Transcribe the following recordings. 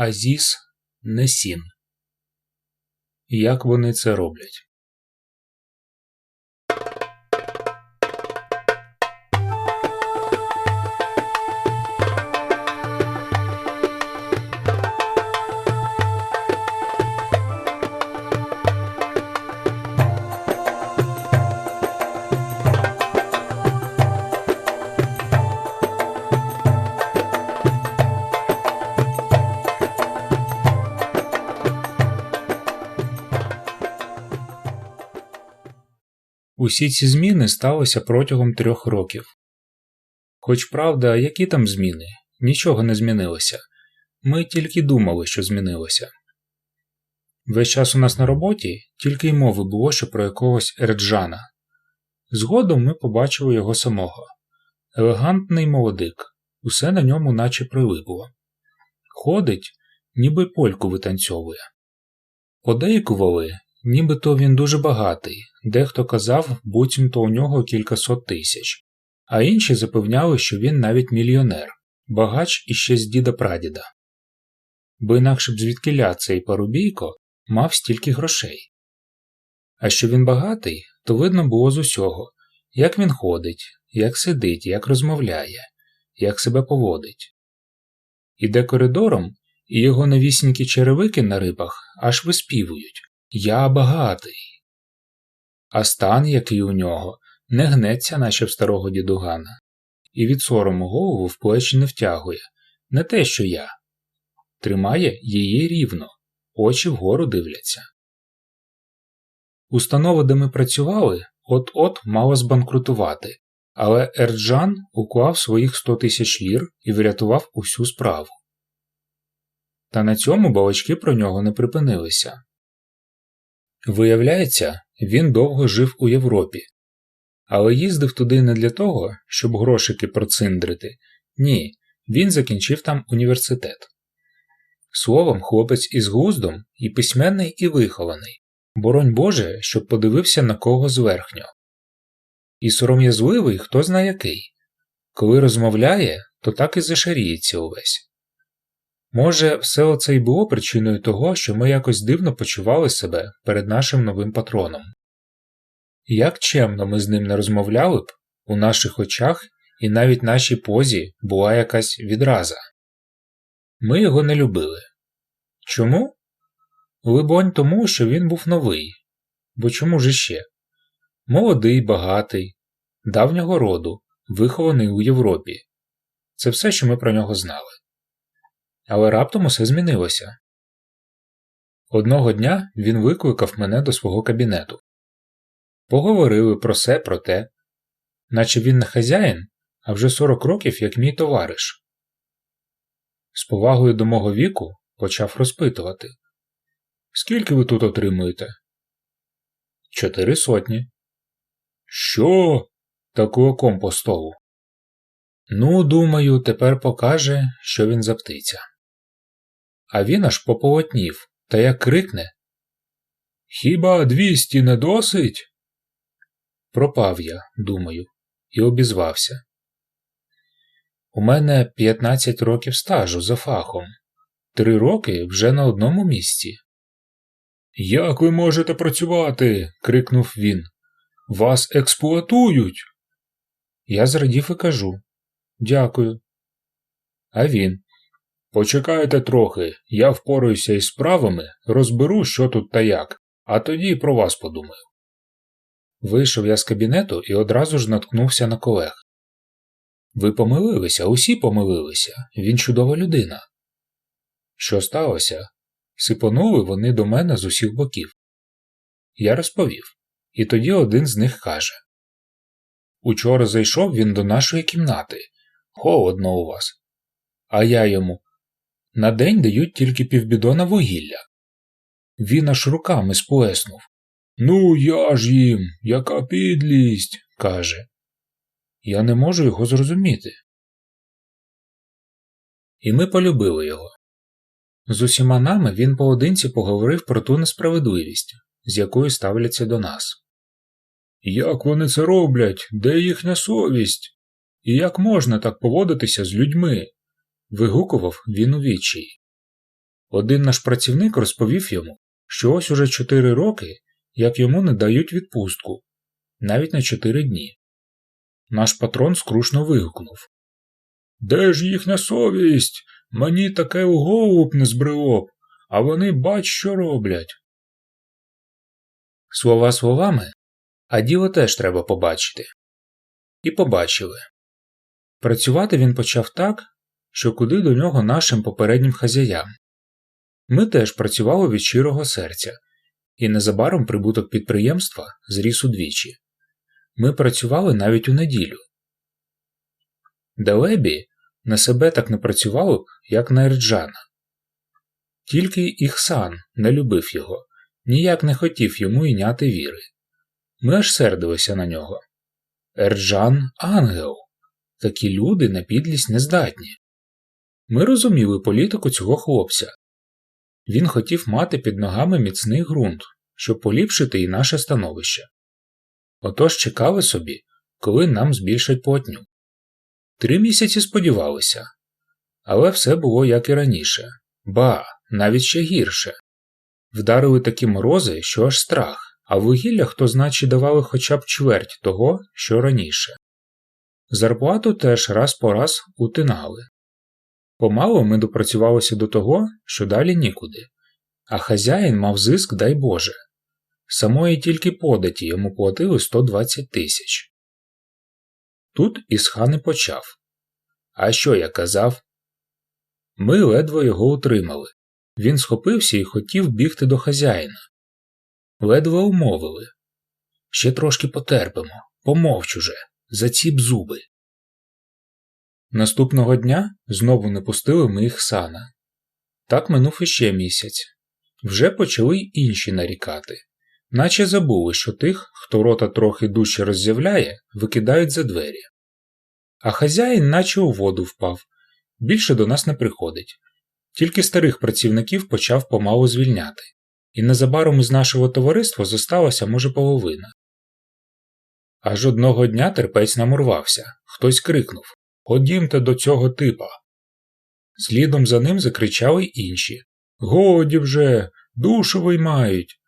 Азіс Несін. Як вони це роблять? Усі ці зміни сталися протягом трьох років. Хоч правда, які там зміни? Нічого не змінилося. Ми тільки думали, що змінилося. Весь час у нас на роботі тільки й мови було, що про якогось Ерджана. Згодом ми побачили його самого. Елегантний молодик, усе на ньому наче прилипло. Ходить, ніби польку витанцьовує. Подейкували, нібито він дуже багатий, дехто казав, буцімто у нього кількасот тисяч, а інші запевняли, що він навіть мільйонер, багач іще з діда прадіда. Бо інакше б звідкиля цей парубійко мав стільки грошей. А що він багатий, то видно було з усього, як він ходить, як сидить, як розмовляє, як себе поводить. Іде коридором, і його новісінькі черевики на рибах аж виспівують Я багатий. А стан, який у нього, не гнеться, наче в старого дідугана, і від сорому голову в плечі не втягує, не те, що я. Тримає її рівно, очі вгору дивляться. Установа, де ми працювали, от-от мала збанкрутувати, але Ерджан уклав своїх 100 тисяч лір і врятував усю справу. Та на цьому балачки про нього не припинилися. Виявляється, він довго жив у Європі, але їздив туди не для того, щоб грошики проциндрити. Ні, він закінчив там університет. Словом, хлопець із глуздом і письменний, і вихований, боронь Боже, щоб подивився на кого зверхньо. І сором'язливий хто зна який. Коли розмовляє, то так і зашаріється увесь. Може, все оце й було причиною того, що ми якось дивно почували себе перед нашим новим патроном. Як чемно ми з ним не розмовляли б, у наших очах і навіть нашій позі була якась відраза. Ми його не любили. Чому? Либонь, тому, що він був новий. Бо чому ж іще? Молодий, багатий, давнього роду, вихований у Європі. Це все, що ми про нього знали. Але раптом усе змінилося. Одного дня він викликав мене до свого кабінету. Поговорили про все про те, наче він не хазяїн, а вже 40 років як мій товариш. З повагою до мого віку почав розпитувати Скільки ви тут отримуєте? Чотири сотні. Що? Такого по столу. Ну, думаю, тепер покаже, що він за птиця. А він аж пополотнів, та як крикне Хіба двісті не досить? Пропав я, думаю, і обізвався. У мене 15 років стажу за фахом, три роки вже на одному місці. Як ви можете працювати? крикнув він. Вас експлуатують. Я зрадів і кажу Дякую. А він. Почекайте трохи, я впораюся із справами, розберу, що тут та як, а тоді про вас подумаю. Вийшов я з кабінету і одразу ж наткнувся на колег. Ви помилилися, усі помилилися, він чудова людина. Що сталося? Сипонули вони до мене з усіх боків. Я розповів, і тоді один з них каже Учора зайшов він до нашої кімнати. Холодно у вас. А я йому на день дають тільки півбідона вугілля. Він аж руками сплеснув. Ну, я ж їм, яка підлість, каже. Я не можу його зрозуміти. І ми полюбили його. З усіма нами він поодинці поговорив про ту несправедливість, з якою ставляться до нас. Як вони це роблять, де їхня совість? І як можна так поводитися з людьми? Вигукував він у відчаї. Один наш працівник розповів йому, що ось уже чотири роки, як йому не дають відпустку, навіть на чотири дні. Наш патрон скрушно вигукнув Де ж їхня совість? Мені таке у голову б не збрело а вони бач, що роблять. Слова словами, а діло теж треба побачити. І побачили. Працювати він почав так, що куди до нього нашим попереднім хазяям. Ми теж працювали від щирого серця, і незабаром прибуток підприємства зріс удвічі. Ми працювали навіть у неділю. Далебі на себе так не працював, як на Ерджана. Тільки Іхсан не любив його, ніяк не хотів йому йняти віри. Ми аж сердилися на нього. Ерджан ангел. Такі люди на підлість не здатні. Ми розуміли політику цього хлопця. Він хотів мати під ногами міцний ґрунт, щоб поліпшити і наше становище. Отож чекали собі, коли нам збільшать платню. Три місяці сподівалися, але все було як і раніше, ба, навіть ще гірше. Вдарили такі морози, що аж страх, а вугілля хто значі давали хоча б чверть того, що раніше. Зарплату теж раз по раз утинали. Помало ми допрацювалися до того, що далі нікуди, а хазяїн мав зиск, дай Боже. Самої тільки податі йому платили 120 тисяч. Тут Ісхан і почав. А що я казав? Ми ледве його утримали. Він схопився і хотів бігти до хазяїна. Ледве умовили. Ще трошки потерпимо, помовч уже, заціп зуби. Наступного дня знову не пустили ми їх сана. Так минув іще місяць. Вже почали інші нарікати, наче забули, що тих, хто рота трохи дужче роззявляє, викидають за двері. А хазяїн наче у воду впав, більше до нас не приходить. Тільки старих працівників почав помалу звільняти, і незабаром із нашого товариства зосталася, може, половина. Аж одного дня терпець нам урвався, хтось крикнув Ходімте до цього типа. Слідом за ним закричали інші Годі вже, душу виймають.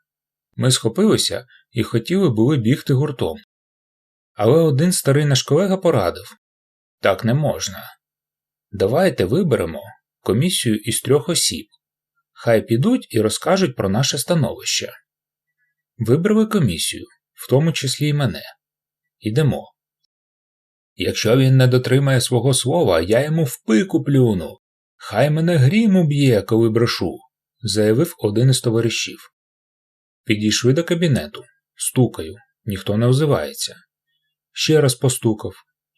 Ми схопилися і хотіли були бігти гуртом. Але один старий наш колега порадив так не можна. Давайте виберемо комісію із трьох осіб. Хай підуть і розкажуть про наше становище. Вибрали комісію, в тому числі й мене. Ідемо. Якщо він не дотримає свого слова, я йому в пику плюну. Хай мене грім уб'є, коли брошу, заявив один із товаришів. Підійшли до кабінету. Стукаю, ніхто не озивається. Ще раз постукав.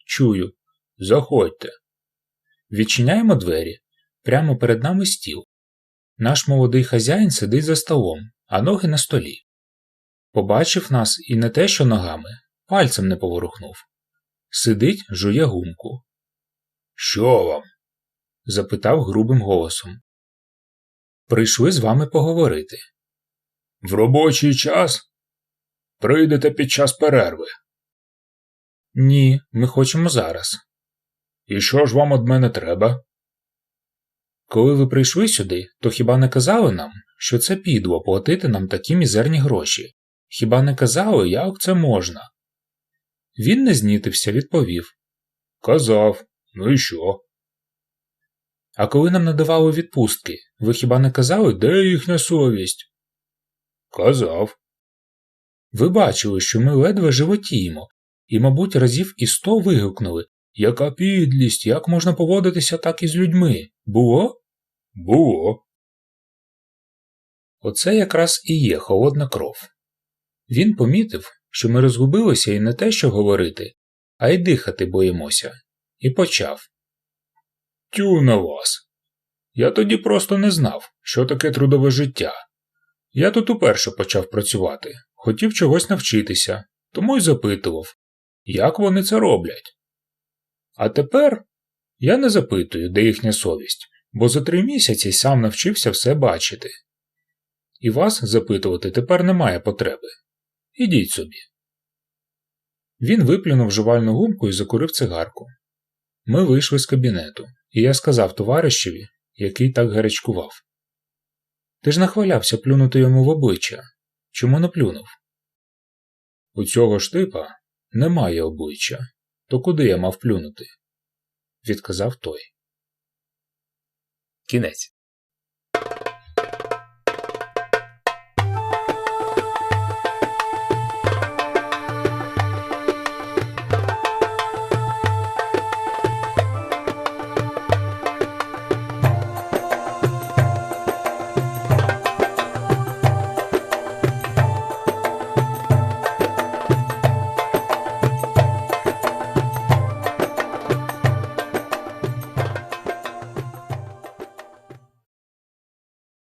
Чую. Заходьте. Відчиняємо двері. Прямо перед нами стіл. Наш молодий хазяїн сидить за столом, а ноги на столі. Побачив нас і не те, що ногами, пальцем не поворухнув. Сидить, жує гумку. Що вам? запитав грубим голосом. Прийшли з вами поговорити. В робочий час? Прийдете під час перерви. Ні, ми хочемо зараз. І що ж вам від мене треба? Коли ви прийшли сюди, то хіба не казали нам, що це підло платити нам такі мізерні гроші? Хіба не казали, як це можна? Він не знітився, відповів Казав, ну і що? А коли нам надавали відпустки, ви хіба не казали, де їхня совість? Казав. Ви бачили, що ми ледве животіємо, і, мабуть, разів і сто вигукнули Яка підлість, як можна поводитися так із людьми? Було? Було. Оце якраз і є холодна кров. Він помітив, що ми розгубилися і не те, що говорити, а й дихати боїмося, і почав. Тю на вас. Я тоді просто не знав, що таке трудове життя. Я тут уперше почав працювати, хотів чогось навчитися, тому й запитував, як вони це роблять. А тепер я не запитую, де їхня совість, бо за три місяці сам навчився все бачити. І вас запитувати тепер немає потреби. Ідіть собі. Він виплюнув жувальну гумку і закурив цигарку. Ми вийшли з кабінету, і я сказав товаришеві, який так гарячкував Ти ж нахвалявся плюнути йому в обличчя. Чому не плюнув? У цього ж типа немає обличчя. То куди я мав плюнути? відказав той. Кінець.